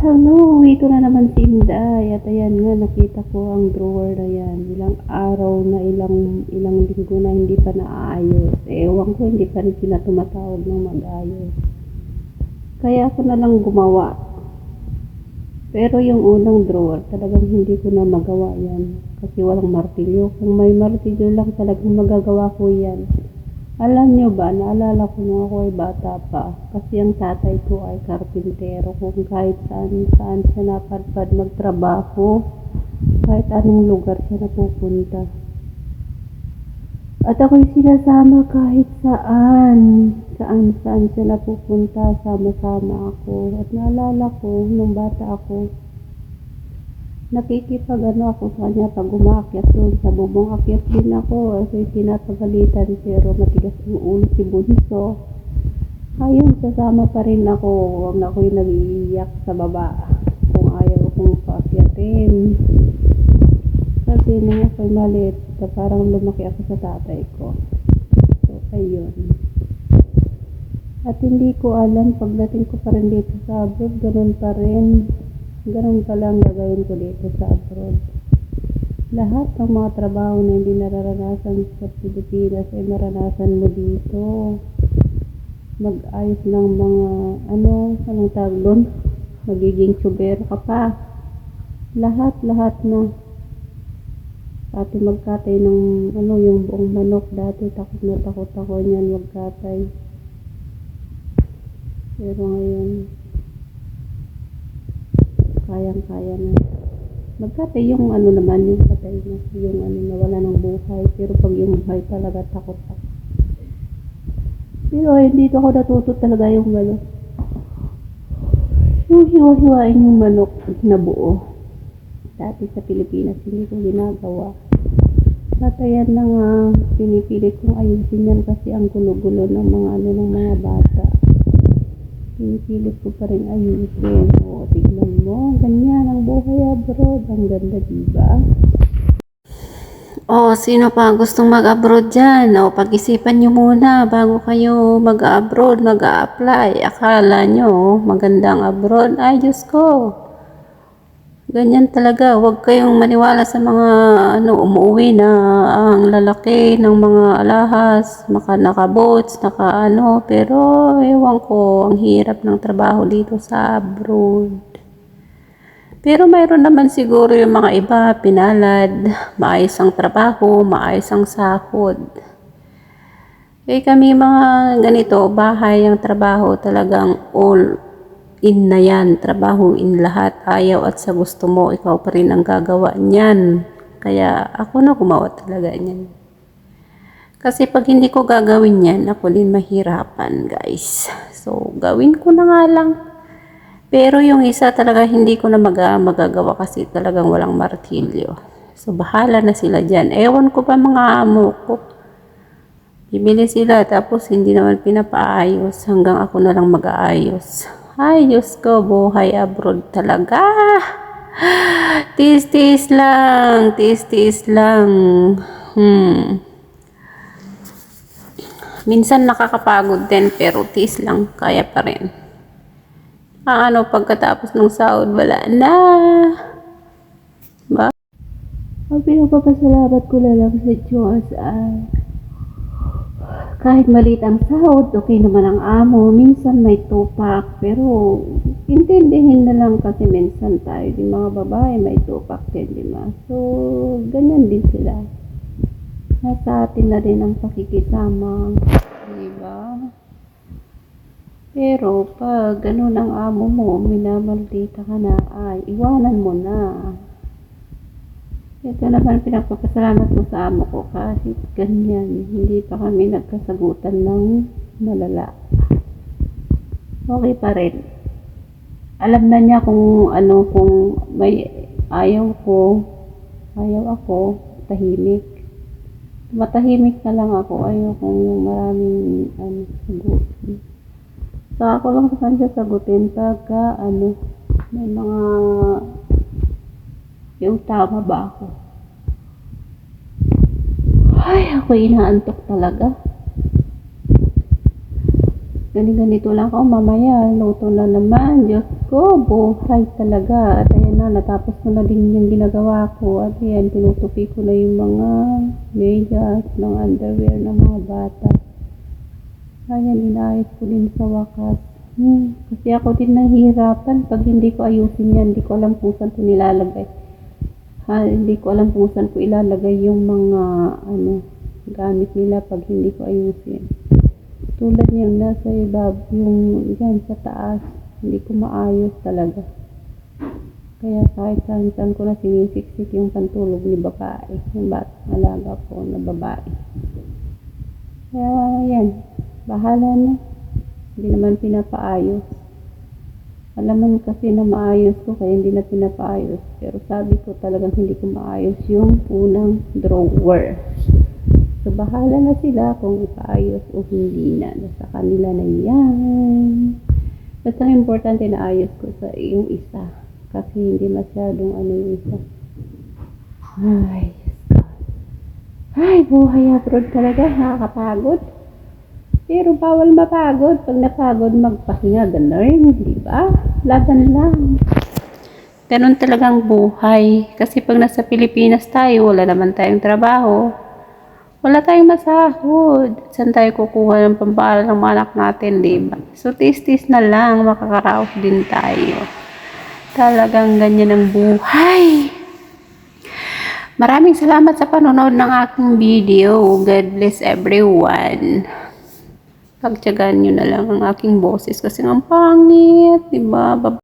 Hello, ito na naman si Inday. At ayan nga, nakita ko ang drawer na yan. Ilang araw na, ilang, ilang linggo na hindi pa naayos. Ewan ko, hindi pa rin sila tumatawag ng mag-ayos. Kaya ako na lang gumawa. Pero yung unang drawer, talagang hindi ko na magawa yan. Kasi walang martilyo. Kung may martilyo lang talagang magagawa ko yan. Alam nyo ba, naalala ko nung ako ay bata pa. Kasi ang tatay ko ay karpintero. Kung kahit saan, saan siya napadpad magtrabaho, kahit anong lugar siya napupunta. At ako'y sinasama kahit saan. Saan, saan siya napupunta, sama-sama ako. At naalala ko, nung bata ako, nakikipag ano ako sa kanya pag umakyat doon sa bubong akyat din ako ako'y tinatagalitan pero matigas ang ulo si Bunso. Ayun sasama pa rin ako na ako'y nag-iiyak sa baba kung ayaw kong paakyatin. Kasi nung ako'y maliit na parang lumaki ako sa tatay ko. So ayun. At hindi ko alam pagdating ko pa rin dito sa abroad ganun pa rin ganun pa lang gagawin ko dito sa abroad. Lahat ng mga trabaho na hindi nararanasan sa Pilipinas ay maranasan mo dito. Mag-ayos ng mga, ano, anong tawag doon? Magiging tubero ka pa. Lahat, lahat na. Pati magkatay ng, ano, yung buong manok dati, takot na takot ako niyan magkatay. Pero ngayon, kayang-kaya na. Magkatay yung ano naman, yung patay na, yung ano nawala ng buhay. Pero pag yung buhay talaga, takot ako. Pero ay, dito ako natuto talaga yung ano, yung hiwa-hiwain yung manok na buo. Dati sa Pilipinas, hindi ko ginagawa. At ayan na nga, pinipilit kong ayusin yan kasi ang gulo-gulo ng mga ano ng mga bata pinipilit ko pa rin ayusin. O, tignan mo, ganyan ang buhay abroad. Ang ganda, diba? O, sino pa gustong mag-abroad dyan? O, pag-isipan nyo muna bago kayo mag-abroad, mag-a-apply. Akala nyo, magandang abroad. Ay, Diyos ko. Ganyan talaga. Huwag kayong maniwala sa mga ano, umuwi na ang lalaki ng mga alahas, maka naka-boats, naka ano, pero ewan ko, ang hirap ng trabaho dito sa abroad. Pero mayroon naman siguro yung mga iba, pinalad, maayos ang trabaho, maayos ang sahod. Eh kami mga ganito, bahay ang trabaho talagang all in na yan, trabaho in lahat, ayaw at sa gusto mo, ikaw pa rin ang gagawa niyan. Kaya ako na gumawa talaga niyan. Kasi pag hindi ko gagawin yan, ako din mahirapan guys. So, gawin ko na nga lang. Pero yung isa talaga hindi ko na mag magagawa kasi talagang walang martilyo. So, bahala na sila dyan. Ewan ko pa mga amo ko. Bibili sila tapos hindi naman pinapaayos hanggang ako na lang mag-aayos. Ay, Diyos ko, buhay abroad talaga. Tis-tis lang, tis-tis lang. Hmm. Minsan nakakapagod din, pero tis lang, kaya pa rin. Ang ano, pagkatapos ng sahod, wala na. Ba? Ang pinagpapasalamat ko na lang sa Diyos ay kahit maliit ang sahod, okay naman ang amo. Minsan may tupak, pero intindihin na lang kasi minsan tayo, di mga babae, may tupak din, di ba? So, ganyan din sila. Nasa atin na rin ang pakikisama, di ba? Pero pag ganun ang amo mo, minamaldita ka na, ay, iwanan mo na. Ito naman pinagpapasalamat ko sa amo ko kahit ganyan, hindi pa kami nagkasagutan ng malala. Okay pa rin. Alam na niya kung ano, kung may ayaw ko, ayaw ako, tahimik. Matahimik na lang ako, ayaw kong yung maraming ano, sagutin. So ako lang sa kanya sagutin pagka ano, may mga yung tama ba ako? Ay, ako inaantok talaga. Gani ganito lang ako mamaya. Luto na naman. Diyos ko, buhay talaga. At ayan na, natapos ko na din yung ginagawa ko. At ayan, tinutupi ko na yung mga medyas ng underwear ng mga bata. Ayan, inayos ko din sa wakas. Hmm, kasi ako din nahihirapan pag hindi ko ayusin yan. Hindi ko alam kung saan ko nilalagay. Ha, hindi ko alam kung saan ko ilalagay yung mga ano, gamit nila pag hindi ko ayusin. Tulad niyan nasa ibab, yung yan sa taas, hindi ko maayos talaga. Kaya kahit saan saan ko na sinisiksik yung pantulog ni babae, yung batang alaga ko na babae. Kaya yan, bahala na. Hindi naman pinapaayos. Alaman kasi na maayos ko, kaya hindi na pinapaayos. Pero sabi ko talagang hindi ko maayos yung unang drawer. So, bahala na sila kung ipaayos o hindi na. Nasa kanila na yan. Basta ang importante na ayos ko sa yung isa. Kasi hindi masyadong ano yung isa. Ay. Ay, buhay abroad talaga. Nakakapagod. Pero bawal mapagod. Pag napagod, magpahinga. Ganun, di ba? Laban lang. Ganun talagang buhay. Kasi pag nasa Pilipinas tayo, wala naman tayong trabaho. Wala tayong masahod. Saan tayo kukuha ng pambahala ng mga anak natin, di ba? So, tis-tis na lang, makakaraos din tayo. Talagang ganyan ang buhay. Maraming salamat sa panonood ng aking video. God bless everyone. Pagtyagaan nyo na lang ang aking boses kasi ang pangit, di ba? Bab-